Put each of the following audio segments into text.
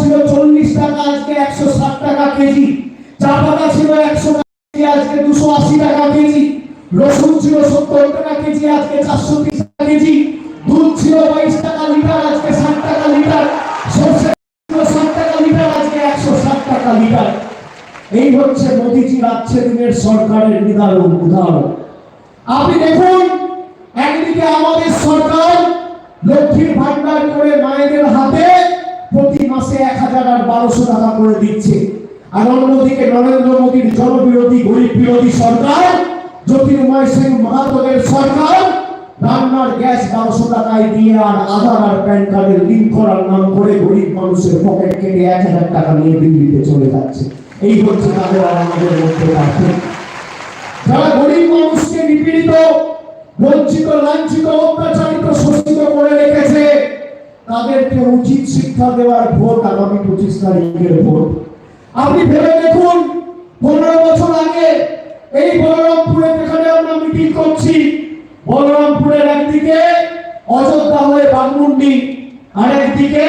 ছিল চল্লিশ টাকা, আজকে একশো ষাট টাকা কেজি। চা পাতা ছিল একশো টাকা আজকে দুশো আশি টাকা কেজি। রসুন ছিল সত্তর টাকা কেজি, আজকে চারশো তিরিশ টাকা কেজি। দুধ ছিল বাইশ টাকা লিটার, আজকে ষাট টাকা লিটার। সর্ষে ছিল ষাট টাকা লিটার, আজকে একশো ষাট টাকা লিটার। এই হচ্ছে মোদিজি রাজ্যে দিনের সরকারের নিদারুণ উদাহরণ। আপনি দেখুন, একদিকে আমাদের সরকার লক্ষ্মীর ভান্ডার করে মায়েদের হাতে প্রতি মাসে এক হাজার আর বারোশো টাকা করে দিচ্ছে। আর অন্যদিকে নরেন্দ্র মোদীর জনবিরোধী গরিব বিরোধী সরকার, জ্যোতির্ময় সিং মাহাতোদের সরকার, রান্নার গ্যাস বারোশো টাকায় দিয়ে আর আধার আর প্যান কার্ডের লিঙ্ক করার নাম করে গরিব মানুষের পকেট কেটে এক হাজার টাকা নিয়ে দিল্লিতে চলে যাচ্ছে। এই হচ্ছে তাদের আমাদের মধ্যে যারা গরিব মানুষকে নিপীড়িত, বঞ্চিত, লাঞ্ছিত, অত্যাচারিত, শোষিত করে রেখেছে তাদেরকে উচিত শিক্ষা দেওয়ার ভোট আগামী পঁচিশ তারিখের ভোট। আপনি ভেবে দেখুন, পনেরো বছর আগে এই বলরামপুরে যেখানে আমরা মিটিং করছি, বলরামপুরের একদিকে অযোধ্যা হয়ে আর একদিকে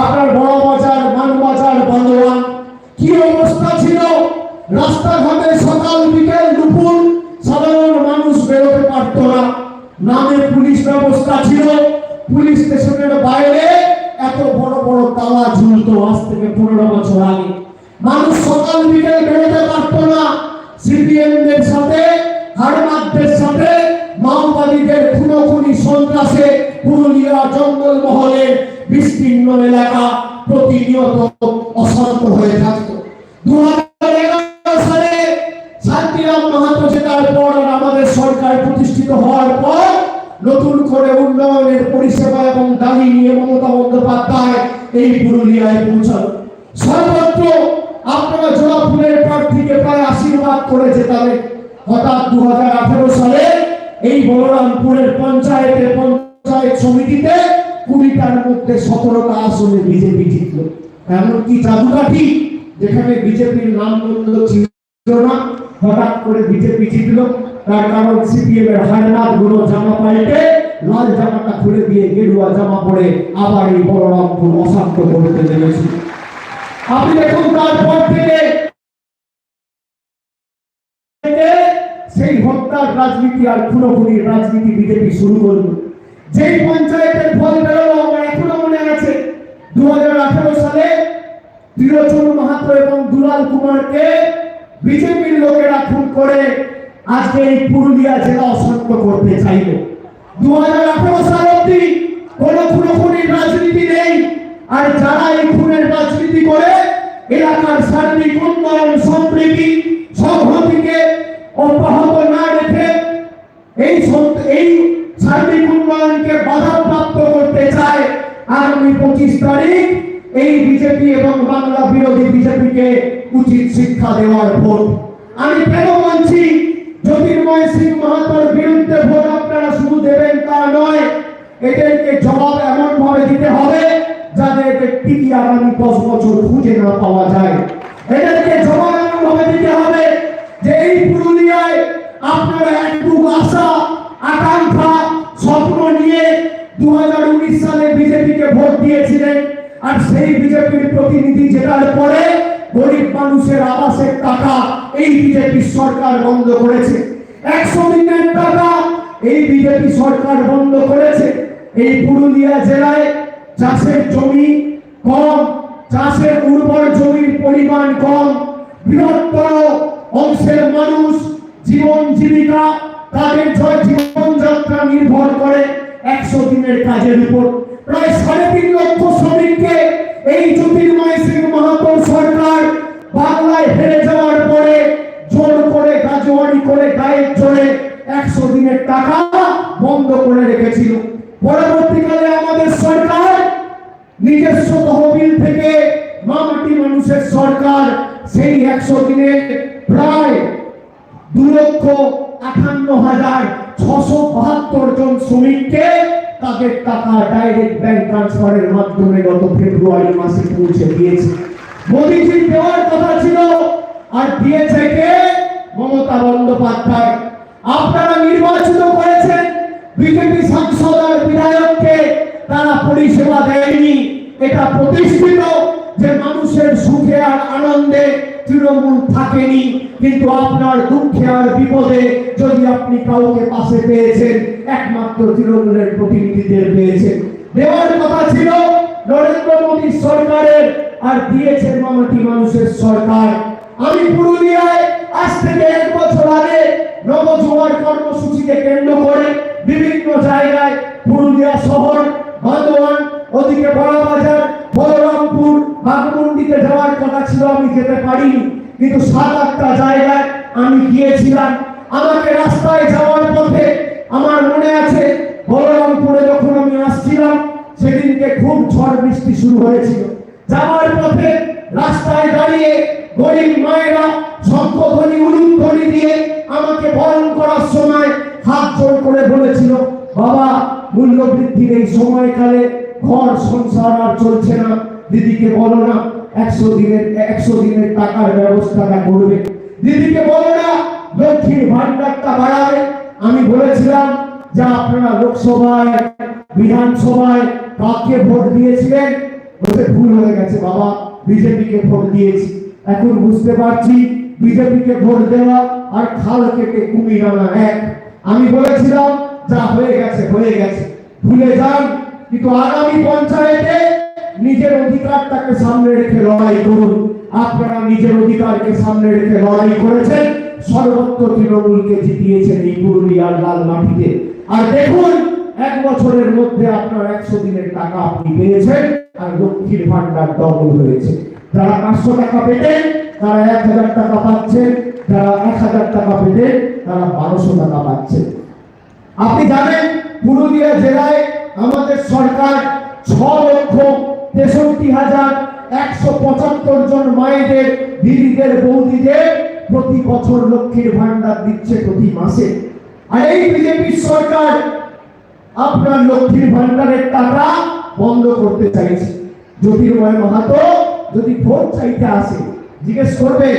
আপনার বড় বাজার মানবাজার বান্দোয়ান কি অবস্থা ছিল? রাস্তাঘাটে সকাল বিকেল দুপুর সাধারণ মানুষ বেরোতে পারত না। নামে পুলিশ ব্যবস্থা ছিল। পুলিশ স্টেশনের বাইরে এত বড় বড় তালা ঝুলতো আজ থেকে পনেরো বছর আগে। মানুষ সকাল বিকেল বেরোতে পারত না। সিপিএম দের সাথে হারমাতদের সাথে, মাওবাদীদের খুনোখুনি সন্ত্রাসে পুরুলিয়া জঙ্গল মহলে বিস্তীর্ণ এলাকা প্রতিনিয়ত অশান্ত হয়ে থাকতো। দু দাবি নিয়ে মমতা বন্দ্যোপাধ্যায় এই পুরুলিয়ায় পৌঁছাল। সর্বত্র আপনারা জোড়া ফুলের প্রার্থীকে প্রায় আশীর্বাদ করে জেতালেন হঠাৎ দু সালে এই বলরামপুরের পঞ্চায়েতে পঞ্চায়েত সমিতিতে কুড়িটার মধ্যে সতেরোটা আসনে বিজেপি জিতল। এমনকি জাদুকাঠি যেখানে বিজেপির নাম মন্দ ছিল না, হঠাৎ করে বিজেপি জিতল। তার কারণ সিপিএম এর হারনাথগুলো জামা পাল্টে লাল জামাটা খুলে দিয়ে গেরুয়া জামা পরে আবার এই বলরামপুর অশান্ত করতে লেগেছে আপনি দেখুন তারপর থেকে সেই হত্যার রাজনীতি আর খুনোখুনির রাজনীতি বিজেপি শুরু করল। যেই পঞ্চায়েতের ফল বেরোলো, আমার এখনও মনে আছে। দু হাজার আঠারো সালে ত্রিলোচন মাহাতো এবং দুলাল কুমারকে বিজেপির লোকেরা খুন করে আজকে এই পুরুলিয়া জেলা অশান্ত করতে চাইল। দু সাল অব্দি কোন খুনোখুনির রাজনীতি নেই। আর যারা এই খুনের রাজনীতি করে, এলাকার সার্বিক উন্নয়ন সম্প্রীতি সংহতিকে অব্যাহত না রেখে এই এই সার্বিক উন্নয়নকে বাধাপ্রাপ্ত করতে চায় আগামী পঁচিশ তারিখ। এই বিজেপি এবং বাংলা বিরোধী বিজেপিকে উচিত শিক্ষা দেওয়ার ভোট। আমি কেন বলছি জ্যোতির্ময় সিং মাহাতোর বিরুদ্ধে ভোট আপনারা শুধু দেবেন তা নয়, এদেরকে জবাব এমন ভাবে দিতে হবে যাদেরকে টিকি আগামী দশ বছর খুঁজে না পাওয়া যায়। এদেরকে জবাব এমন ভাবে দিতে হবে যে এই পুরুলিয়ায় আপনারা একটু আশা, আকাঙ্ক্ষা, স্বপ্ন নিয়ে দু হাজার উনিশ সালে বিজেপিকে ভোট দিয়েছিলেন। আর সেই বিজেপির প্রতিনিধি জেতার পরে গরিব মানুষের আবাসের টাকা এই বিজেপি সরকার বন্ধ করেছে। একশো দিনের টাকা এই বিজেপি সরকার বন্ধ করেছে। এই পুরুলিয়া জেলায় চাষের জমি কম, চাষের উর্বর জমির পরিমাণ কম। বৃহত্তর অংশের মানুষ জীবন জীবিকা, তাদের জীবনযাত্রা নির্ভর করে একশো দিনের কাজের উপর। প্রায় সাড়ে তিন লক্ষ শ্রমিককে এই জ্যোতির্ময় সিং মাহাতোর সরকার বাংলায় হেরে যাওয়ার পরে জোর করে গাজোয়ারি করে গায়ের জোরে একশো দিনের টাকা বন্ধ করে রেখেছিল। পরবর্তীকালে আমাদের সরকার নিজস্ব তহবিল থেকে মামাটি মানুষের সরকার সেই একশো দিনে প্রায় দু লক্ষ আটান্ন হাজার ছশো বাহাত্তর জন শ্রমিককে তাদের টাকা ডাইরেক্ট ব্যাংক ট্রান্সফারের মাধ্যমে গত ফেব্রুয়ারি মাসে পৌঁছে দিয়েছে। মোদীজি দেওয়ার কথা ছিল, আর দিয়েছে কে? মমতা বন্দ্যোপাধ্যায়। আপনারা নির্বাচিত করেছেন, বিজেপি সাংসদ আর বিধায়ককে, তারা পরিষেবা দেয়নি। এটা প্রতিষ্ঠিত যে মানুষের সুখে আর আনন্দে তৃণমূল থাকেনি, কিন্তু আপনার দুঃখে আর বিপদে যদি আপনি কাউকে পাশে পেয়েছেন, একমাত্র তৃণমূলের প্রতিনিধিদের পেয়েছেন। দেওয়ার কথা ছিল নরেন্দ্র মোদী সরকারের আর দিয়েছেন মামাটি মানুষের সরকার। আমি পুরুলিয়ায় আজ থেকে এক বছর আগে নবজোয়ার কর্মসূচিকে কেন্দ্র করে বিভিন্ন জায়গায় পুরুলিয়া শহর বর্ধমান ওদিকে বড়বাজার, বলরামপুর বাগমুন্ডিতে যাওয়ার কথা ছিল, আমি যেতে পারিনি। কিন্তু সাত আটটা জায়গায় আমি গিয়েছিলাম। আমাকে রাস্তায় যাওয়ার পথে আমার মনে আছে, বলরামপুরে সেদিনকে খুব ঝড় বৃষ্টি শুরু হয়েছিল। যাওয়ার পথে রাস্তায় দাঁড়িয়ে গরিব মায়েরা শঙ্খধ্বনি উলুধ্বনি দিয়ে আমাকে বরণ করার সময় হাত জোর করে বলেছিল, বাবা মূল্য বৃদ্ধির এই সময়কালে ঘর সংসার আর চলছে না। দিদিকে বলো না, একশো দিনের একশো দিনের টাকার ব্যবস্থাটা করবে। দিদিকে বলো না, লক্ষ্মীর ভান্ডারটা বাড়াবে। আমি বলেছিলাম, যে আপনারা লোকসভায়, বিধানসভায় কাকে ভোট দিয়েছিলেন। বলতে ভুল হয়ে গেছে বাবা, বিজেপিকে ভোট দিয়েছি। এখন বুঝতে পারছি, বিজেপিকে ভোট দেওয়া আর খাল কেটে কুমির আনা এক। আমি বলেছিলাম, যা হয়ে গেছে হয়ে গেছে। ভুলে যান, কিন্তু আগামী পঞ্চায়েতে নিজের অধিকারটাকে সামনে রেখে লড়াই করুন। আপনারা নিজের অধিকারকে সামনে রেখে লড়াই করেছেন। সর্বত্র তৃণমূলকে জিতিয়েছেন এই পুরুলিয়ার লাল মাটিতে। আর দেখুন এক বছরের মধ্যে আপনার একশো দিনের টাকা আপনি পেয়েছেন আর লক্ষ্মীর ভান্ডার ডবল হয়েছে। যারা পাঁচশো টাকা পেতেন, তারা এক হাজার টাকা পাচ্ছেন। যারা এক হাজার টাকা পেতেন, তারা বারোশো টাকা পাচ্ছেন। আপনি জানেন, পুরুলিয়া জেলায় আমাদের সরকার ছ লক্ষ তেষট্টি হাজার একশো পঁচাত্তর জন মায়েদের, দিদিদের, বৌদিদের প্রতি বছর লক্ষ্মীর ভান্ডার দিচ্ছে প্রতি মাসে। আর এই বিজেপির সরকার আপনার লক্ষ্মীর ভান্ডারের টাকা বন্ধ করতে চাইছে। জ্যোতির্ময় মাহাতো যদি ভোট চাইতে আসে, জিজ্ঞেস করবে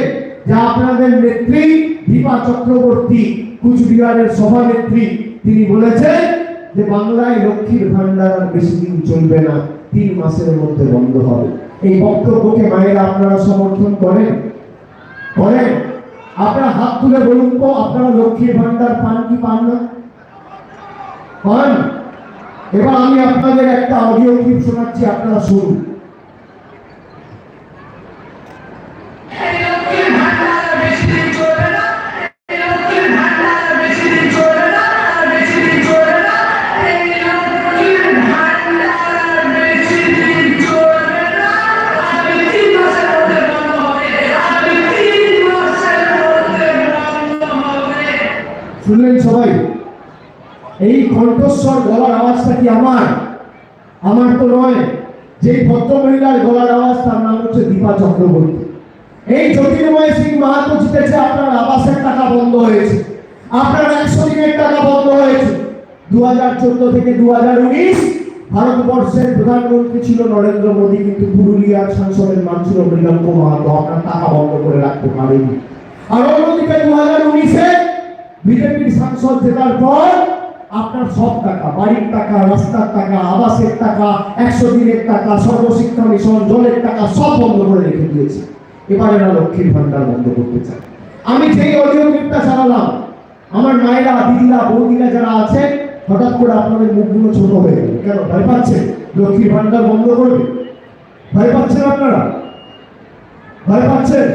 যে আপনাদের নেত্রী দীপা চক্রবর্তী, কুচবিহারের সভানেত্রী তিনি বলেছেন যে বাংলায় লক্ষ্মীর ভান্ডার আর বেশি দিন চলবে না, তিন মাসের মধ্যে বন্ধ হবে। এই বক্তব্যকে মায়েরা আপনারা সমর্থন করেন? করেন? আপনারা হাত তুলে বলুন তো, আপনারা লক্ষ্মীর ভান্ডার পান কি পান না? পান এবার আমি আপনাদের একটা অডিও ক্লিপ শোনাচ্ছি আপনারা শুনুন। শুনলেন সবাই? এই কণ্ঠস্বর গলার আওয়াজটা কি আমার? আমার তো নয়। যে ভদ্র মহিলার গলার আওয়াজ, তার নাম হচ্ছে দীপা চক্রবর্তী। এই জ্যোতির্ময় সিং মাহাতো জিতেছে, আপনার আবাসের টাকা বন্ধ হয়েছে। আপনার একশো দিনের টাকা বন্ধ হয়েছে। দু হাজার চোদ্দ থেকে দু হাজার উনিশ ভারতবর্ষের প্রধানমন্ত্রী ছিল নরেন্দ্র মোদী, কিন্তু পুরুলিয়ার সাংসদের ছিল মৃগাঙ্ক মাহাতো। আপনার টাকা বন্ধ করে রাখতে পারেনি। আর অন্যদিকে দু হাজার উনিশে বিজেপির সাংসদ জেতার পর আপনার সব টাকা, বাড়ির টাকা, রাস্তার টাকা, আবাসের টাকা, একশো দিনের টাকা, সর্বশিক্ষা মিশন, জলের টাকা, সব বন্ধ করে রেখে দিয়েছে। এবার এরা লক্ষ্মীর ভান্ডার বন্ধ করতে চায়। আমি যেই অডিও ক্লিপটা চালালাম আমার মায়েরা, দিদিরা, বৌদিরা যারা আছেন, হঠাৎ করে আপনাদের মুখগুলো ছোট হয়ে গেল। কেন, ভয় পাচ্ছেন লক্ষ্মীর ভান্ডার বন্ধ করবে? ভয় পাচ্ছেন আপনারা? ভয় পাচ্ছেন?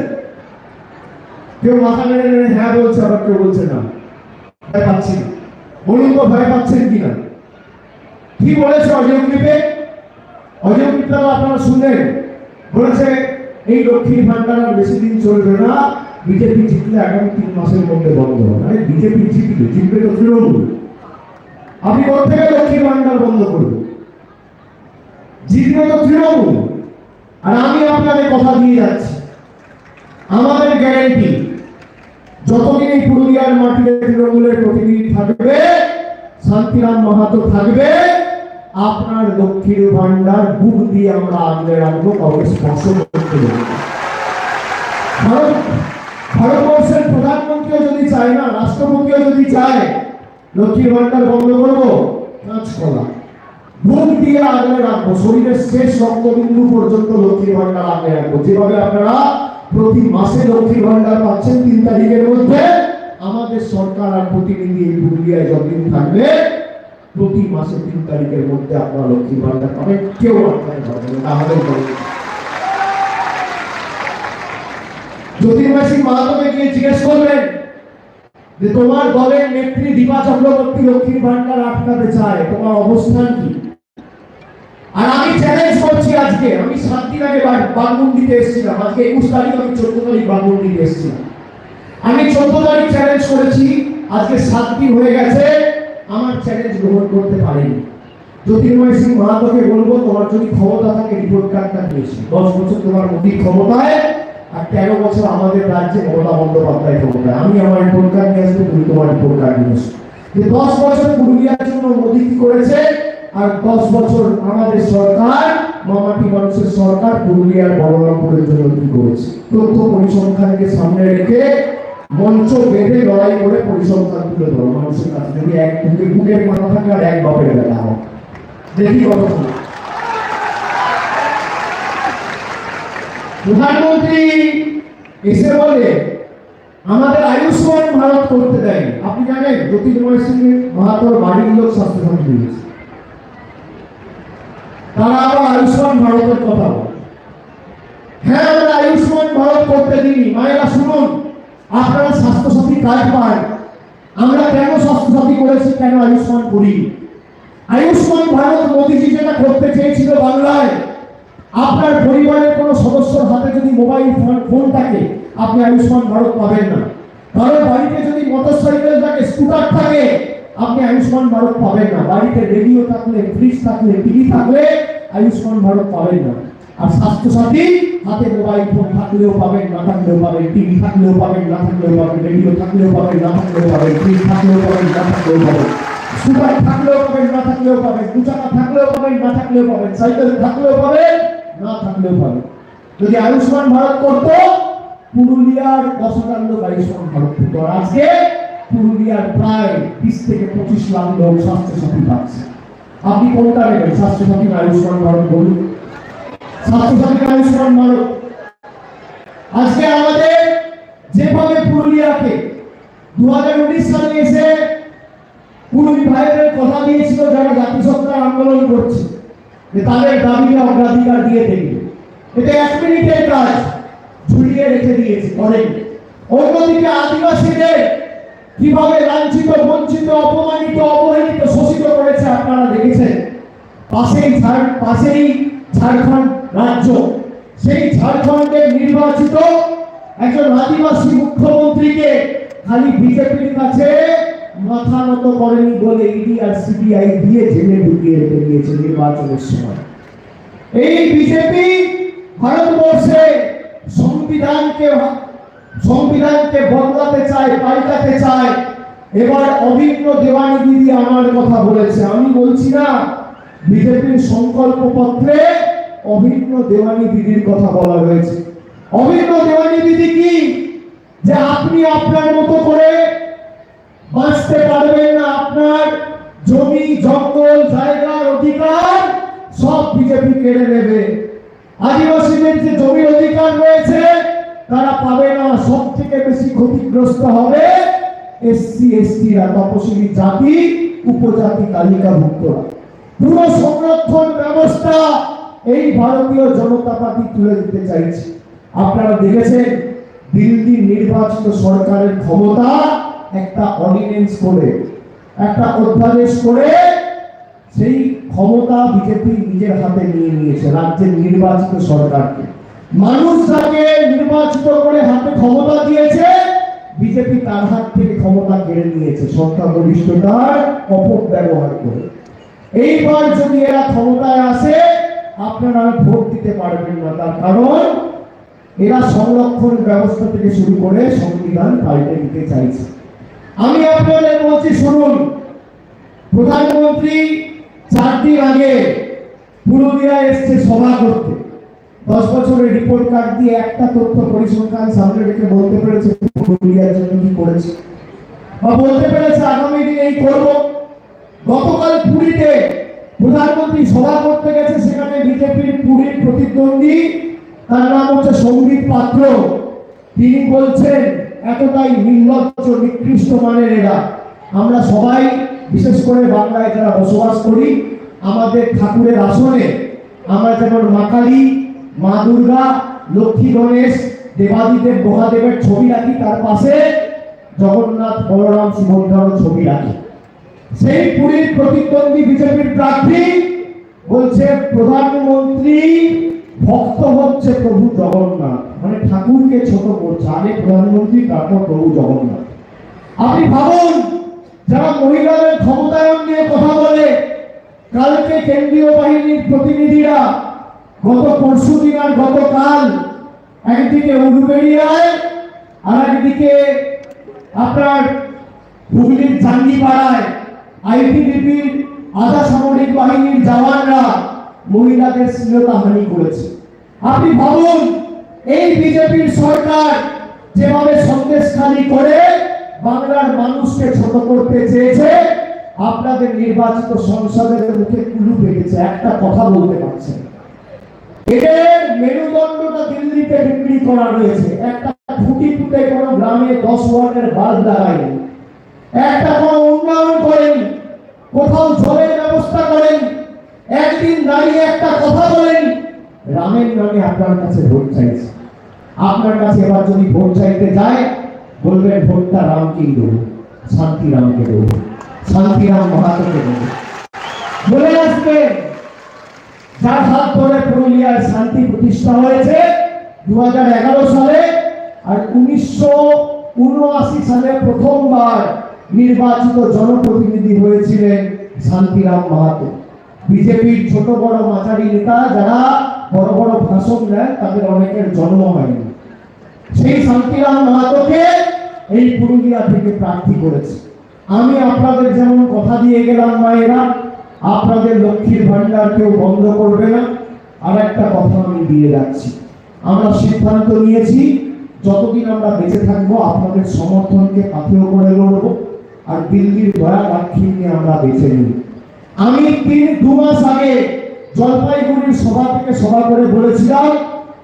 কেউ মাথা মেরে হ্যাঁ বলছে, আবার কেউ বলছে না। ভয় পাচ্ছি না। বলুন তো ভয় পাচ্ছেন কিনা? কি বলেছে ক্লিপটা তো আপনারা শুনলেন। বলেছে, এই লক্ষ্মীর ভান্ডার আর বেশি দিন চলবে না। বিজেপি জিতলে আগামী তিন মাসের মধ্যে বন্ধ হবে। আরে বিজেপি জিতলে জিতবে তো তৃণমূল। আপনি কোথেকে লক্ষ্মীর ভান্ডার বন্ধ করবেন জিতবে তো তৃণমূল। আর আমি আপনাদের কথা দিয়ে যাচ্ছি। আমাদের গ্যারেন্টি যতদিন এই পুরুলিয়ার মাটিতে তৃণমূলের প্রতিনিধি থাকবে, শান্তিরাম মাহাতো থাকবে, আপনার লক্ষ্মীর ভান্ডার বুক দিয়ে আমরা আগলে রাখব, কাউকে স্পর্শ করতে ভারত ভারতবর্ষের প্রধানমন্ত্রীও যদি চায় না, রাষ্ট্রপতিও যদি চায়, লক্ষ্মীর ভান্ডার বন্ধ করব, কাজ কাঁচকলা বুক দিয়ে আগলে রাখব, শরীরের শেষ রক্তবিন্দু পর্যন্ত লক্ষ্মীর ভান্ডার আগলে রাখব। যেভাবে আপনারা প্রতি মাসে লক্ষ্মী ভান্ডার পাচ্ছেন তিন তারিখের মধ্যে। আমাদের সরকার আর প্রতিনিধি এই পুরুলিয়ায় যতদিন থাকবে, প্রতি মাসে তিন তারিখের মধ্যে আপনার লক্ষ্মী ভান্ডার পাবেন। কেউ আটকাতে পারবে না এটা আমাদের দায়িত্ব। জ্যোতির্ময় গিয়ে জিজ্ঞেস করবেন যে তোমার দলের নেত্রী দীপা চক্রবর্তী লক্ষ্মীর ভান্ডার আটকাতে চায়, তোমার অবস্থান কি? আর আমি চ্যালেঞ্জ করছি আজকে। আমি সাত দিন আগে বাগ- বাগমুন্ডিতে এসেছিলাম। আজকে একুশ তারিখ আমি চোদ্দ তারিখ বাগমুন্ডিতে এসেছিলাম। আমি চোদ্দ তারিখ চ্যালেঞ্জ করেছি। আজকে সাত দিন হয়ে গেছে। আমার চ্যালেঞ্জ গ্রহণ করতে পারেনি। জ্যোতির্ময় সিং মাহাতোকে বলব, তোমার যদি ক্ষমতা থাকে রিপোর্ট কার্ডটা দিয়েছি দশ বছর তোমার মোদী ক্ষমতায়, আর তেরো বছর আমাদের রাজ্যে মমতা বন্দ্যোপাধ্যায় ক্ষমতায়। আমি আমার রিপোর্ট কার্ড নিয়ে আসব, তুমি তোমার রিপোর্ট কার্ড নিয়ে আসো যে দশ বছর পুরুলিয়ার জন্য মোদী কি করেছে আর দশ বছর আমাদের সরকার, মামাটি মানুষের সরকার পুরুলিয়ার বলরামপুরের জন্য কি করেছে? তথ্য পরিসংখ্যানকে সামনে রেখে মঞ্চ বেঁধে লড়াই করে পরিসংখ্যান তুলে ধরো মানুষের কাছে। যদি এক বুকে বুকের মাথা থাকে আর এক বাপের বেলা হয়। দেখি কত প্রধানমন্ত্রী এসে বলে, আমাদের আয়ুষ্মান ভারত করতে দেয় আপনি জানেন, জ্যোতির্ময় সিং মাহাতোর বাড়ির লোক স্বাস্থ্যসাথী দিয়েছে। তারা আবার আয়ুষ্মান ভারতের কথা। হ্যাঁ আমরা আয়ুষ্মান ভারত করতে দিই মায়েরা শুনুন, আপনারা স্বাস্থ্যসাথী কার্ড পান আমরা কেন স্বাস্থ্যসাথী করেছি, কেন আয়ুষ্মান করি আয়ুষ্মান ভারত মোদীজি যেটা করতে চেয়েছিল বাংলায়, আপনার পরিবারের কোনো সদস্যর হাতে যদি মোবাইল ফোন ফোন থাকে, আপনি আয়ুষ্মান ভারত পাবেন না। কারও বাড়িতে যদি মোটরসাইকেল থাকে, স্কুটার থাকে আপনি আয়ুষ্মান ভারত পাবেন না বাড়িতে রেডিও থাকলে ফ্রিজ থাকলে টিভি থাকলে আয়ুষ্মান ভারত পাবেন না আর স্বাস্থ্যসাথী হাতে মোবাইল ফোন থাকলেও পাবেন না থাকলেও পাবেন টিভি থাকলেও পাবেন না থাকলেও পাবেন রেডিও থাকলেও পাবেন না থাকলেও পাবেন ফ্রিজ থাকলেও পাবেন না থাকলেও পাবেন সুপার থাকলেও পাবেন না থাকলেও পাবেন দু থাকলেও পাবেন না থাকলেও পাবেন সাইকেল থাকলেও পাবেন না থাকলেও পাবেন যদি আয়ুষ্মান ভারত করতো পুরুলিয়ার দশ হাজার লোক আয়ুষ্মান ভারত আজকে পুরুলিয়ার প্রায় বিশ থেকে পঁচিশ লাখ লোক স্বাস্থ্যসাথী পাচ্ছে। আপনি কোনটা নেবেন? স্বাস্থ্যসাথী আয়ুষ্মান ভারত বলুন। স্বাস্থ্যসাথী না আয়ুষ্মান ভারত? আজকে আমাদের যেভাবে পুরুলিয়াকে দু হাজার উনিশ সালে এসে পুরুলি ভাইদের কথা দিয়েছিল যারা জাতিসত্তার আন্দোলন করছে, যে তাদের দাবিটা অগ্রাধিকার দিয়ে দেখবে এটা এক মিনিটের কাজ ঝুলিয়ে রেখে দিয়েছে, করেন। অন্যদিকে আদিবাসীদের কীভাবে লাঞ্ছিত, বঞ্চিত, অপমানিত, অবহেলিত শোষিত করেছে আপনারা দেখেছেন? পাশেই পাশেই ঝাড়খণ্ড রাজ্য। সেই ঝাড়খণ্ডের নির্বাচিত একজন আদিবাসী মুখ্যমন্ত্রীকে খালি বিজেপির কাছে মাথা নত করেনি বলে ইডি আর সিবিআই দিয়ে জেলে ঢুকিয়ে রেখে দিয়েছে নির্বাচনের সময়। এই বিজেপি ভারতবর্ষে সংবিধানকে সংবিধানকে বদলাতে চায়, পাল্টাতে চায়। এবার অভিন্ন দেওয়ানি দিদি আমার কথা বলেছে। আমি বলছি না, বিজেপির সংকল্প পত্রে অভিন্ন দেওয়ানি দিদির কথা বলা হয়েছে। অভিন্ন দেওয়ানি দিদি কি? যে আপনি আপনার মতো করে বাঁচতে পারবেন না, আপনার জমি, জঙ্গল, জায়গার অধিকার সব বিজেপি কেড়ে নেবে। আদিবাসীদের যে জমির অধিকার রয়েছে তারা পাবে না সব থেকে বেশি ক্ষতিগ্রস্ত হবে এসসি এসটিরা তপশিলি জাতি, উপজাতি তালিকাভুক্তরা পুরো সংরক্ষণ ব্যবস্থা এই ভারতীয় জনতা পার্টি তুলে দিতে চাইছে। আপনারা দেখেছেন, দিল্লি নির্বাচিত সরকারের ক্ষমতা একটা অর্ডিনেন্স করে, একটা অধ্যাদেশ করে, সেই ক্ষমতা বিজেপি নিজের হাতে নিয়ে নিয়েছে রাজ্যের নির্বাচিত সরকারকে। মানুষ যাকে নির্বাচিত করে হাতে ক্ষমতা দিয়েছে, বিজেপি তার হাত থেকে ক্ষমতা কেড়ে নিয়েছে সংখ্যাগরিষ্ঠতার অপব্যবহার করে। এইবার যদি এরা ক্ষমতায় আসে, আপনারা ভোট দিতে পারবেন না, তার কারণ এরা সংরক্ষণ ব্যবস্থা থেকে শুরু করে সংবিধান পাল্টে দিতে চাইছে। আমি আপনাদের বলছি, শুনুন, প্রধানমন্ত্রী চার দিন আগে পুরুলিয়া এসছে সভা করতে। দশ বছরের রিপোর্ট কার্ড দিয়ে একটা তথ্য পরিসংখ্যান সামনে রেখে বলতে পেরেছে পুরুলিয়ার জন্য কি করেছে। বা বলতে পেরেছে, আগামী দিন এই করব। গতকাল পুরীতে প্রধানমন্ত্রী সভা করতে গেছে, সেখানে বিজেপির পুরীর প্রতিদ্বন্দ্বী, তার নাম হচ্ছে সংগীত পাত্র। তিনি বলছেন, এতটাই নির্লজ্জ, নিকৃষ্ট মানের এরা। আমরা সবাই, বিশেষ করে বাংলায় যারা বসবাস করি, আমাদের ঠাকুরের আসনে আমরা যেমন মা কালী মা দুর্গা, লক্ষ্মী গণেশ দেবাদিদেব মহাদেবের ছবি রাখি তার পাশে, জগন্নাথ, বলরাম সুভদ্রার ছবি রাখি। সেই পুরীর প্রতিদ্বন্দ্বী বিজেপির প্রার্থী বলছে, প্রধানমন্ত্রী, ভক্ত হচ্ছে প্রভু জগন্নাথ। মানে ঠাকুরকে ছোট করছে, আগে প্রধানমন্ত্রী, তারপর প্রভু জগন্নাথ। আপনি ভাবুন, যারা মহিলাদের ক্ষমতায়ন নিয়ে কথা বলে, কালকে কেন্দ্রীয় বাহিনীর প্রতিনিধিরা গত পরশু দিন আর গতকাল একদিকে উলুবেড়িয়ায় আর একদিকে আপনার হুগলির জাঙ্গিপাড়ায় আইটিবিপির আধা সামরিক বাহিনীর জওয়ানরা মহিলাদের শ্লীলতাহানি করেছে আপনি ভাবুন, এই বিজেপির সরকার যেভাবে সন্দেশখালি করে বাংলার মানুষকে ছোট করতে চেয়েছে, আপনাদের নির্বাচিত সংসদের মুখে কুলু পেটেছে একটা কথা বলতে পারছে না। এদের মেরুদণ্ডটা দিল্লিতে বিক্রি করা রয়েছে একটা ফুটি ফুটে কোনো গ্রামে দশ ওয়ার্ডের বাল্ব লাগায়নি একটা কোনো উন্নয়ন করেনি। কোথাও জলের ব্যবস্থা করেন। একদিন দাঁড়িয়ে একটা কথা বলেন। রামের নামে আপনার কাছে ভোট চাইছে। আপনার কাছে এবার যদি ভোট চাইতে যায়, বলবেন ভোটটা রামকেই দেবো শান্তি রামকে দেবো, শান্তিরাম মহাতকে দেবো। বলে আসবে। যার হাত ধরে পুরুলিয়ার শান্তি প্রতিষ্ঠা হয়েছে দু হাজার এগারো সালে আর উনিশশো উনআশি সালে প্রথমবার নির্বাচিত জনপ্রতিনিধি হয়েছিলেন শান্তিরাম মাহাতো। বিজেপির ছোট বড় মাঝারি নেতা যারা বড় বড় ভাষণ দেন, তাদের অনেকের জন্ম হয়নি। সেই শান্তিরাম মাহাতোকে এই পুরুলিয়া থেকে প্রার্থী করেছে। আমি আপনাদের যেমন কথা দিয়ে গেলাম মায়েরা আপনাদের লক্ষ্মীর ভান্ডার কেউ বন্ধ করবে না। আর একটা কথা আমি দিয়ে যাচ্ছি। আমরা সিদ্ধান্ত নিয়েছি, যতদিন আমরা বেঁচে থাকব, আপনাদের সমর্থনকে পাথেয় করে লড়বো আর দিল্লির দয়া দাক্ষিণ নিয়ে আমরা বেঁচে নিই আমি তিন, দু মাস আগে জলপাইগুড়ির সভা থেকে সভা করে বলেছিলাম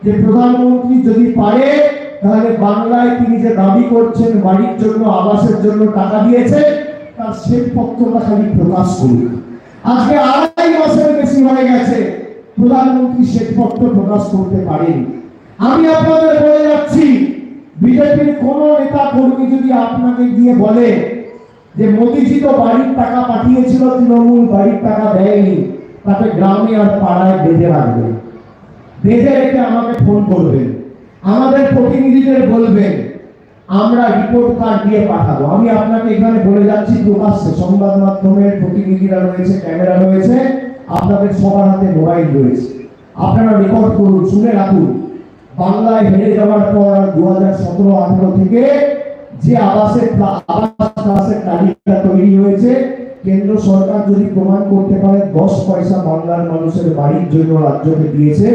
যে প্রধানমন্ত্রী যদি পারে, তাহলে বাংলায় তিনি যে দাবি করছেন, বাড়ির জন্য, আবাসের জন্য টাকা দিয়েছে, তার শ্বেতপত্রটা খালি প্রকাশ করুন। আজকে আড়াই মাসের বেশি হয়ে গেছে। প্রধানমন্ত্রী শ্বেতপত্র প্রকাশ করতে পারেনি। আমি আপনাদের বলে যাচ্ছি, বিজেপির কোন নেতা কর্মী যদি আপনাকে গিয়ে বলে যে মোদিজি তো বাড়ির টাকা পাঠিয়েছিল, তৃণমূল বাড়ির টাকা দেয়নি তাকে গ্রামে আর পাড়ায় বেঁধে রাখবে বেঁধে রেখে আমাকে ফোন করবেন। আমাদের প্রতিনিধিদের বলবেন আমরা রিপোর্ট কার্ড দিয়ে পাঠাবো। আমি আপনাকে এখানে বলে যাচ্ছি, প্রকাশ্যে সংবাদ মাধ্যমের প্রতিনিধিরা রয়েছে, ক্যামেরা রয়েছে, আপনাদের সবার হাতে মোবাইল রয়েছে। আপনারা রেকর্ড করুন, শুনে রাখুন। বাংলায় হেরে যাওয়ার পর দু হাজার সতেরো, আঠারো থেকে যে আবাসের আবাস তালিকা তৈরি হয়েছে, কেন্দ্র সরকার যদি প্রমাণ করতে পারে, দশ পয়সা বাংলার মানুষের বাড়ির জন্য রাজ্যকে দিয়েছে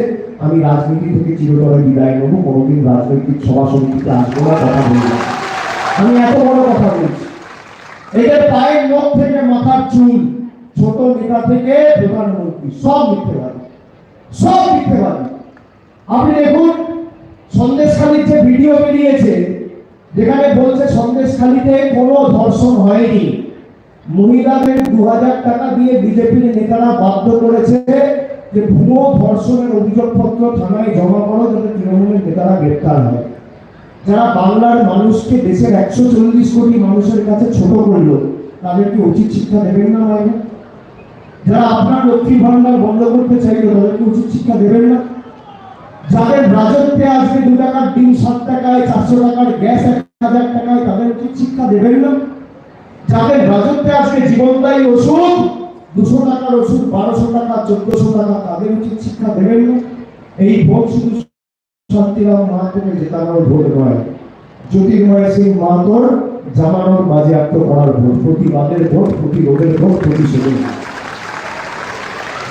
আমি রাজনীতি থেকে চিরতরে বিদায় নেব, কোনোদিন রাজনৈতিক সভা সমিতিতে আসব না, কথা বলব আমি এত বড় কথা বলছি। এদের পায়ের নখ থেকে মাথার চুল, ছোট নেতা থেকে প্রধানমন্ত্রী, সব মিথ্যেবাদী। সব মিথ্যেবাদী। আপনি দেখুন সন্দেশখালীর যে ভিডিও বেরিয়েছে, যেখানে বলছে সন্দেশখালীতে কোনো ধর্ষণ হয়নি। মহিলাদের দু হাজার টাকা দিয়ে বিজেপির নেতারা বাধ্য করেছে যে ভুয়ো ধর্ষণের অভিযোগপত্র থানায় জমা করো যাতে তৃণমূলের নেতারা গ্রেপ্তার হয়। যারা বাংলার মানুষকে দেশের একশো চল্লিশ কোটি মানুষের কাছে ছোট করল, তাদেরকে উচিত শিক্ষা দেবেন না মায়েরা? যারা আপনার লক্ষ্মী ভান্ডার বন্ধ করতে চাইলো, তাদেরকে উচিত শিক্ষা দেবেন না? যাদের রাজত্বে আজকে দু টাকার ডিম, সাত টাকায়, চারশো টাকার গ্যাস, এক হাজার টাকায়, তাদের উচিত শিক্ষা দেবেন না? যাদের রাজত্বে আজকে জীবনদায়ী ওষুধ দুশো টাকার ওষুধ, বারোশো টাকা, চোদ্দশো টাকা, তাদের উচিত শিক্ষা দেবেন না এই ভোট শুধু শান্তিরাম মাহাতোকে জেতানোর ভোট নয়। জ্যোতির্ময় সিং মাহাতোর জামানোর বাজেয়াপ্ত করার ভোট, প্রতিবাদের ভোট, প্রতিরোধের ভোট, প্রতিশোধের।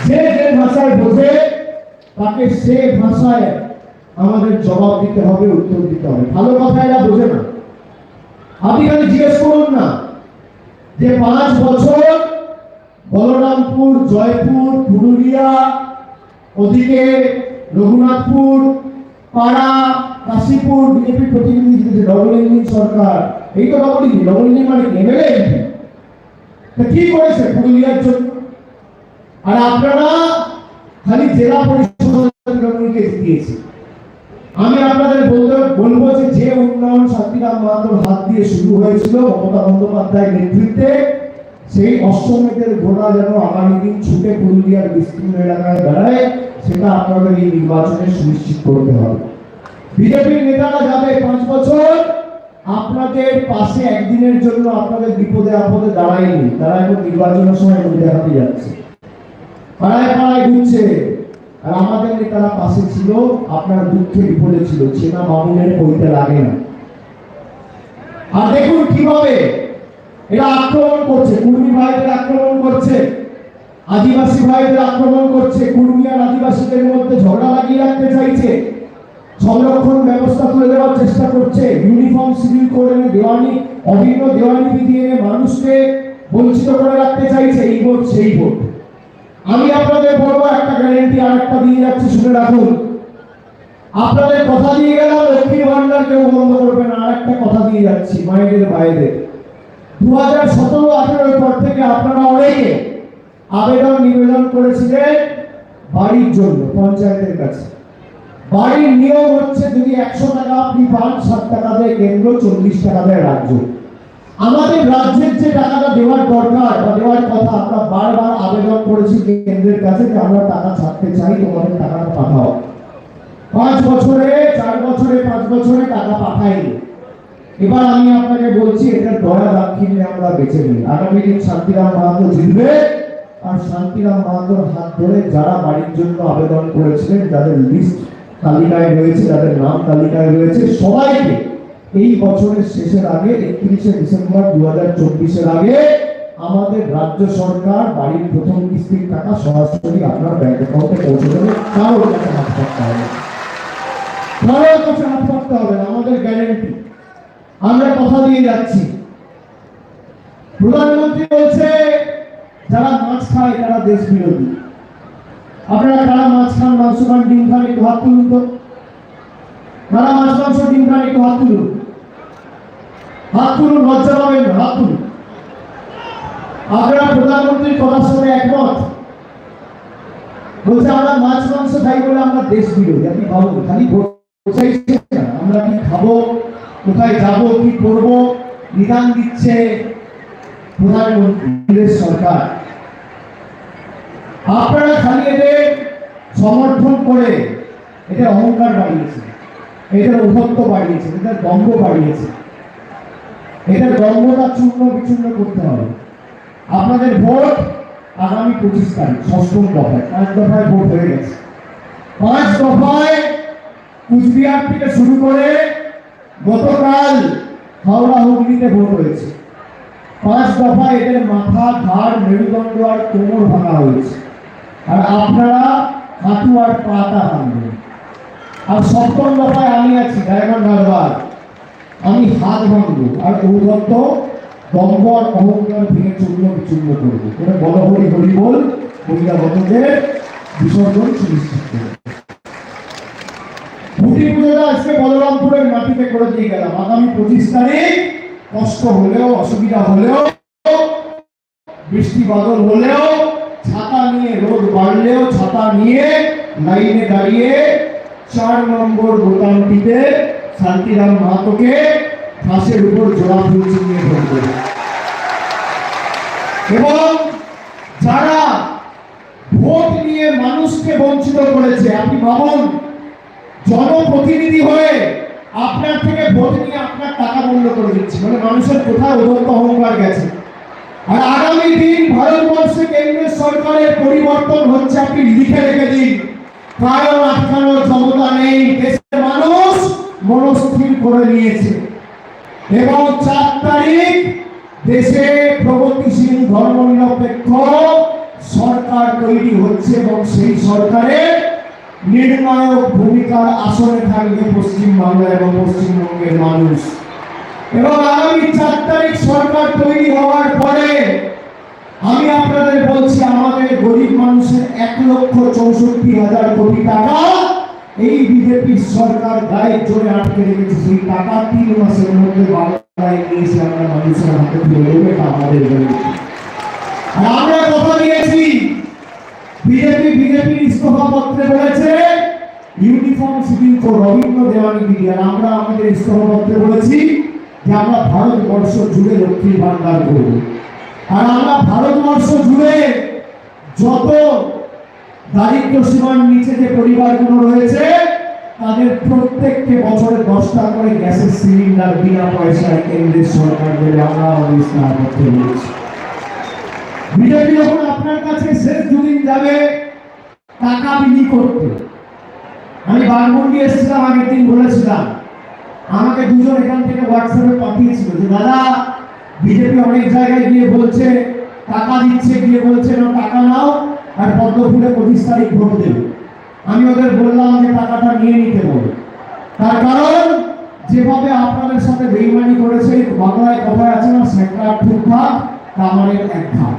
যে যে ভাষায় বোঝে তাকে সে ভাষায় আমাদের জবাব দিতে হবে, উত্তর দিতে হবে। ভালো কথা এরা বোঝে না। আপনি খালি জিজ্ঞেস করুন না যে পাঁচ বছর বলরামপুর, জয়পুর, পুরুলিয়া, ওদিকে রঘুনাথপুর, পাড়া, কাশীপুর, বিজেপি প্রতিনিধি ডবল ইঞ্জিন সরকার। এই তো ডবল ইঞ্জিন ডবল ইঞ্জিন মানে এমএলএ তা কি করেছে পুরুলিয়ার জন্য? আর আপনারা খালি জেলা পরিষদ আমি আপনাদের বলতে বলব যে যে উন্নয়ন শান্তিরাম মাহাতোর হাত দিয়ে শুরু হয়েছিল মমতা বন্দ্যোপাধ্যায়ের নেতৃত্বে সেই অশ্বমেধের ঘোড়া যেন আগামী দিন ছুটে পুরুলিয়ার বিস্তীর্ণ এলাকায় দাঁড়ায়, সেটা আপনাদের এই নির্বাচনে সুনিশ্চিত করতে হবে। বিজেপির নেতারা যাবে পাঁচ বছর, আপনাদের পাশে একদিনের জন্য আপনাদের বিপদে আপদে দাঁড়ায়নি তারা এখন নির্বাচনের সময় মুখ হাতে যাচ্ছে। পাড়ায় পাড়ায় ঘুরছে, আর আমাদের নেতারা পাশে ছিল, আপনার দুঃখে বিপদে ছিল চেনা মামুনের কইতে লাগে না। আর দেখুন কীভাবে এরা আক্রমণ করছে, কুর্মী ভাইদের আক্রমণ করছে, আদিবাসী ভাইদের আক্রমণ করছে, কুর্মী আর আদিবাসীদের মধ্যে ঝগড়া লাগিয়ে রাখতে চাইছে। সংরক্ষণ ব্যবস্থা তুলে দেওয়ার চেষ্টা করছে ইউনিফর্ম সিভিল কোড এনে দেওয়ানি, অভিন্ন দেওয়ানি বিধি এনে মানুষকে বঞ্চিত করে রাখতে চাইছে, এই ভোট, সেই ভোট। আমি আপনাদের বলব, একটা গ্যারেন্টি আর একটা দিয়ে যাচ্ছি, শুনে রাখুন। আপনাদের কথা দিয়ে গেলাম, লক্ষ্মীর ভান্ডার কেউ বন্ধ করবে না আর একটা কথা দিয়ে যাচ্ছি, মায়েদের বাইরে দু হাজার সতেরো আঠেরোর পর থেকে আপনারা অনেকে আবেদন নিবেদন করেছিলেন বাড়ির জন্য, পঞ্চায়েতের কাছে। বাড়ির নিয়ম হচ্ছে যদি একশো টাকা আপনি পান, ষাট টাকা দেয় কেন্দ্র, চল্লিশ টাকা দেয় রাজ্য। আমাদের রাজ্যের যে টাকাটা দেওয়ার দরকার বা দেওয়ার কথা আমরা বারবার আবেদন করেছি কেন্দ্রের কাছে যে আমরা টাকা ছাড়তে চাই, তোমাদের টাকাটা পাঠাও। পাঁচ বছরে, চার বছরে, পাঁচ বছরে টাকা পাঠাইনি। এবার আমি আপনাকে বলছি এটা দয়া দাক্ষিণ্যে আমরা বেছে নিই। আগামী দিন শান্তিরাম মাহাতো জিতবে। আর শান্তিরাম মাহাতোর হাত ধরে যারা বাড়ির জন্য আবেদন করেছিলেন, যাদের লিস্ট তালিকায় রয়েছে, যাদের নাম তালিকায় রয়েছে, সবাইকে এই বছরের শেষের আগে, একত্রিশে ডিসেম্বর দু হাজার চব্বিশের আগে আমাদের রাজ্য সরকার বাড়ির প্রথম কিস্তির টাকা সরাসরি আপনার ব্যাংক অ্যাকাউন্টে পৌঁছে দেবে। কারোর কাছে হাত পাততে হবে। কারোর কাছে হাত পাততে হবে আমাদের গ্যারেন্টি আমরা কথা দিয়ে যাচ্ছি। প্রধানমন্ত্রী বলছে, যারা মাছ খায় তারা দেশ বিরোধী। আপনারা কারা মাছ খান, মাংস খান, ডিম খান, একটু হাত তুলুন তো। কারা মাছ, মাংস, ডিম খান, একটু হাত তুলুন। হাত তুলুন, লজ্জা পাবেন হাত তুলুন। আপনারা প্রধানমন্ত্রীর কথার সঙ্গে একমত। বলছে, আমরা মাছ, মাংস খাই বলে আমরা দেশ বিরোধী, আপনি ভাবুন, খালি আমরা কি খাব? কোথায় যাব, কি করব? নিদান দিচ্ছে প্রধানমন্ত্রীর সরকার। আপনারা খালি এদের সমর্থন করে এটা অহংকার বাড়িয়েছে এটার উভত্ব বাড়িয়েছে এটার দম্ভ বাড়িয়েছে। এটার দম্ভটা চূর্ণ বিচূর্ণ করতে হবে। আপনাদের ভোট আগামী পঁচিশ তারিখ ষষ্ঠম দফায়, পাঁচ দফায় ভোট হয়ে গেছে। পাঁচ দফায় কুচবিহার থেকে শুরু করে গতকাল হাওড়া হুগলিতে ভোট হয়েছে। পাঁচ দফায় এদের মাথা, ঘাড়, মেরুদণ্ড আর কোমর ভাঙা হয়েছে। আর আপনারা হাঁটু আর পাটা ভাঙবেন। আর সপ্তম দফায় আমি আছি, ডায়মন্ড হারবার। আমি হাত ভাঙবো আর ঔরত্ব দম্ভ আর অহংকার ভেঙে চূর্ণ বিচূর্ণ করব। এটা বড় হরি হরি বল বহিরাগতদের বিসর্জন সুনিশ্চিত করব। খুঁটি পুজোটা আজকে বলরামপুরের মাটিতে করে দিয়ে গেলাম। আগামী পঁচিশ তারিখ কষ্ট হলেও, অসুবিধা হলেও, বৃষ্টি বাদল হলেও, ছাতা নিয়ে রোদ বাড়লেও, ছাতা নিয়ে লাইনে দাঁড়িয়ে চার নম্বর বোতামটিতে শান্তিরাম মাহাতোকে ঘাসের উপর জোড়া ফুল চিনিয়ে ধরবে এবং যারা ভোট নিয়ে মানুষকে বঞ্চিত করেছে, আপনি ভাবুন জনপ্রতিনিধি হয়ে আপনার থেকে ভোট নিয়ে আপনার টাকা বন্ধ করে দিচ্ছে। মানে মানুষের কোথায় উদত্ত অহংকার গেছে। আর আগামী দিন ভারতবর্ষে কেন্দ্রের সরকারের পরিবর্তন হচ্ছে, আপনি লিখে রেখে দিন। কারণ আটকানোর ক্ষমতা নেই। দেশের মানুষ মনস্থির করে নিয়েছে। এবং চার তারিখ দেশে প্রগতিশীল ধর্মনিরপেক্ষ সরকার তৈরি হচ্ছে এবং সেই সরকারের নির্ণায়ক ভূমিকার আসনে থাকবে পশ্চিম বাংলা এবং পশ্চিমবঙ্গের মানুষ। এবং আগামী চার তারিখ সরকার তৈরি হওয়ার পরে আমি আপনাদের বলছি, আমাদের গরিব মানুষের এক লক্ষ চৌষট্টি হাজার কোটি টাকা এই বিজেপি সরকার গায়ের জোরে আটকে রেখেছে। সেই টাকা তিন মাসের মধ্যে বাংলায় আমরা মানুষের হাতে তুলে দেবো আমাদের আমরা কথা দিয়েছি বিজেপি, বিজেপির ইস্তফা পত্রে বলেছে ইউনিফর্ম সিভিল কোড রবীন্দ্র দেওয়ানি দিদি আমরা আমাদের ইস্তফা পত্রে বলেছি যে আমরা ভারতবর্ষ জুড়ে লক্ষ্মীর ভান্ডার করব। আর আমরা ভারতবর্ষ জুড়ে যত দারিদ্র সীমার নিচে যে পরিবারগুলো রয়েছে, তাদের প্রত্যেককে বছরে দশটা করে গ্যাসের সিলিন্ডার বিনা পয়সায় কেন্দ্রের সরকার দেবে। আমরা আমাদের পত্রে বলেছি। বিজেপি যখন আপনার কাছে শেষ দুদিন যাবে, টাকা বিলি করতে। আমি বারমন্ডি এসেছিলাম, আগের দিন বলেছিলাম। আমাকে দুজন এখান থেকে হোয়াটসঅ্যাপে পাঠিয়েছিল যে, দাদা, বিজেপি অনেক জায়গায় গিয়ে বলছে, টাকা দিচ্ছে, গিয়ে বলছে না টাকা নাও, আর পদ্মফুলে পঁচিশ তারিখ ভোট দেবে। আমি ওদের বললাম যে, টাকাটা নিয়ে নিতে বলো। তার কারণ, যেভাবে আপনাদের সাথে বেইমানি করেছে, বাংলায় কথায় আছে না, সেটা ঠুক ভাগ কামারের এক ভাগ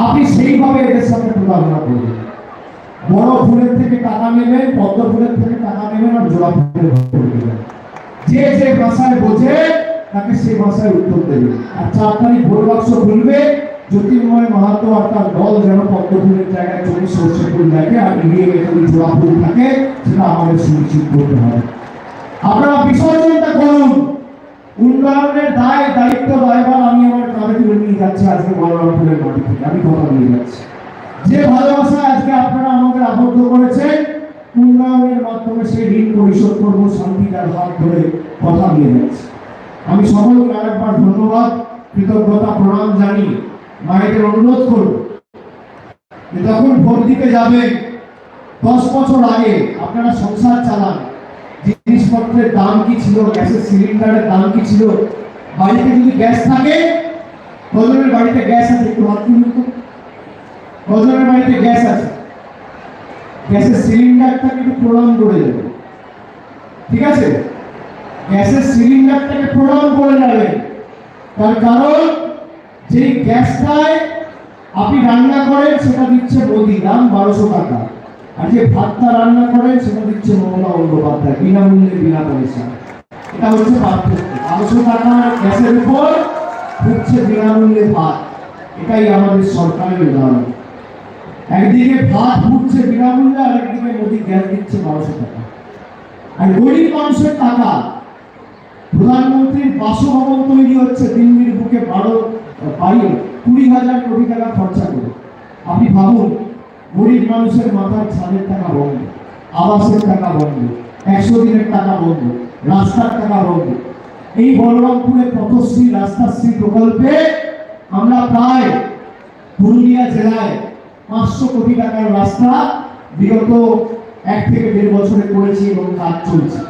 আপনি সেইভাবে এদের সাথে প্রতারণা করবেন। বড় ফুলের থেকে টাকা নেবেন পদ্ম ফুলের থেকে টাকা নেবেন আর জোড়া ফুলের যে যে ভাষায় বোঝে, তাকে সে ভাষায় উত্তর দেবে। আর চার তারিখ ভোট বাক্স খুলবে, জ্যোতির্ময় মাহাতো আর তার দল যেন পদ্ম ফুলের জায়গায় চল্লিশ সর্ষে ফুল দেখে আর এগিয়ে এখানে জোড়া ফুল থাকে, সেটা আমাদের সুনিশ্চিত করতে হবে। আপনারা বিসর্জনটা করুন। উন্নয়নের দায়, দায়িত্ব দায়ভার আমি আমার কাঁধে তুলে নিয়ে যাচ্ছি, আজকে বলরামপুরের মাটি থেকে। আমি কথা নিয়ে যাচ্ছি। যে ভালোবাসা আজকে আপনারা আমাদের আবদ্ধ করেছেন, উন্নয়নের মাধ্যমে সেই ঋণ পরিশোধ করব, শান্তিটার হাত ধরে কথা দিয়ে যাচ্ছি। আমি সকলকে আরেকবার ধন্যবাদ, কৃতজ্ঞতা প্রণাম জানি মায়েদের অনুরোধ করব যখন ভোট দিতে যাবেন, দশ বছর আগে আপনারা সংসার চালান জিনিসপত্রের দাম কি ছিল? গ্যাসের সিলিন্ডারের দাম কি ছিল? বাড়িতে যদি গ্যাস থাকে কজনের বাড়িতে গ্যাস আছে, একটু হাত তুলুন কজনের বাড়িতে গ্যাস আছে। গ্যাসের সিলিন্ডারটাকে একটু প্রণাম করে দেবেন ঠিক আছে? গ্যাসের সিলিন্ডারটাকে প্রণাম করে যাবেন তার কারণ, যেই গ্যাসটায় আপনি রান্না করেন, সেটা দিচ্ছে মোদি, দাম বারোশো টাকা। আর যে ভাতটা রান্না করেন, সেটা দিচ্ছে মমতা বন্দ্যোপাধ্যায় বিনামূল্যে, বিনা পয়সা এটা হচ্ছে পার্থক্য। বারোশো টাকা গ্যাসের উপর হচ্ছে বিনামূল্যে ভাত। এটাই আমাদের সরকারের উদাহরণ। একদিকে ভাত ফুটছে বিনামূল্যে আর একদিকে মোদি গ্যাস দিচ্ছে বারোশো টাকা। আর গরিব মানুষের টাকা। প্রধানমন্ত্রীর বাসভবন তৈরি হচ্ছে দিল্লির বুকে বারো বাড়ি কুড়ি হাজার কোটি টাকা খরচা করে। আপনি ভাবুন গরিব মানুষের মাথার ছাদের টাকা বন্ধ, আবাসের টাকা বন্ধ, একশো দিনের টাকা বন্ধ, রাস্তার টাকা বন্ধ। এই বলরামপুরে পথশ্রী রাস্তাশ্রী প্রকল্পে আমরা প্রায় পুরুলিয়া জেলায় পাঁচশো কোটি টাকার রাস্তা বিগত এক থেকে দেড় বছরে করেছি এবং কাজ চলছে।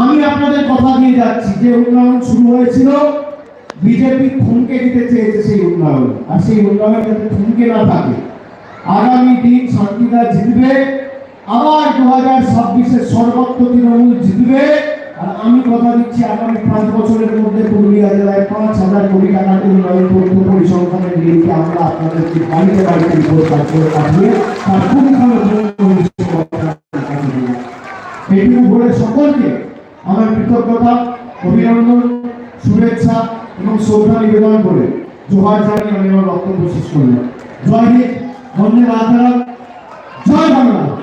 আমি আপনাদের কথা দিয়ে যাচ্ছি, যে উন্নয়ন শুরু হয়েছিল, বিজেপি থমকে দিতে চেয়েছে সেই উন্নয়ন। আর সেই উন্নয়ন যাতে থমকে না থাকে আগামী দিন শান্তিদা জিতবে, আবার দু হাজার ছাব্বিশে সর্বত্র তৃণমূল জিতবে। আর আমি কথা দিচ্ছি আগামী পাঁচ বছরের মধ্যে পুরুলিয়া জেলায় পাঁচ হাজার কোটি টাকার উন্নয়ন তথ্য পরিসংখ্যানের নিরিখে আমরা আপনাদেরকে বাড়িতে বাড়িতে রিপোর্ট করে পাঠিয়ে তার এইটুকু বলে সকলকে আমার কৃতজ্ঞতা, অভিনন্দন, শুভেচ্ছা এবং শ্রদ্ধা নিবেদন করে জোহার জানিয়ে আমি আমার বক্তব্য শেষ করলাম। জয় হিন্দ। মাতরম জয় বাংলা।